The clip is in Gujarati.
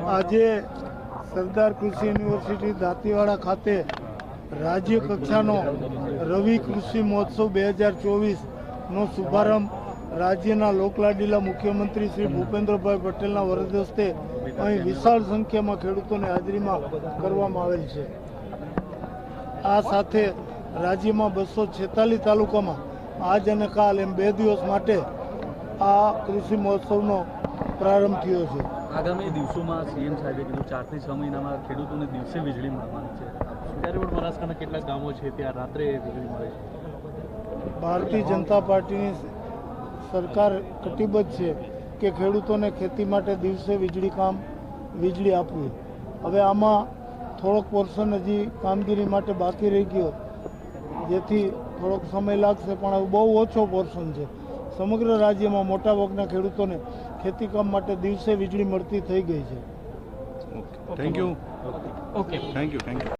આજે સરદાર કૃષિ યુનિવર્સિટી દાંતીવાડા ખાતે રાજ્ય કક્ષાનો રવિ કૃષિ મહોત્સવ બે હજાર ચોવીસનો શુભારંભ રાજ્યના લોકલાડીલા મુખ્યમંત્રી શ્રી ભૂપેન્દ્રભાઈ પટેલના વરદ હસ્તે અહીં વિશાળ સંખ્યામાં ખેડૂતોની હાજરીમાં કરવામાં આવેલ છે. આ સાથે રાજ્યમાં બસો છેતાલીસ તાલુકામાં આજ અને કાલ એમ બે દિવસ માટે આ કૃષિ મહોત્સવનો પ્રારંભ થયો છે. આગામી દિવસોમાં સીએમ સાહેબે કીધું ચારથી છ મહિનામાં ખેડૂતોને દિવસે વીજળી મળવાની છે. ત્યારે પણ બનાસકાંઠા કેટલાક ગામો છે ત્યાં રાત્રે વીજળી મળે છે. ભારતીય જનતા પાર્ટીની સરકાર કટિબદ્ધ છે કે ખેડૂતોને ખેતી માટે દિવસે વીજળી કામ વીજળી આપવી. હવે આમાં થોડોક પોર્શન હજી કામગીરી માટે બાકી રહી ગયો. જેથી થોડોક સમય લાગશે પણ હવે બહુ ઓછો પોર્શન છે. સમગ્ર રાજ્યમાં મોટાભાગના ખેડૂતોને ખેતીકામ માટે દિવસે વીજળી મળતી થઈ ગઈ છે. Thank you okay thank you thank you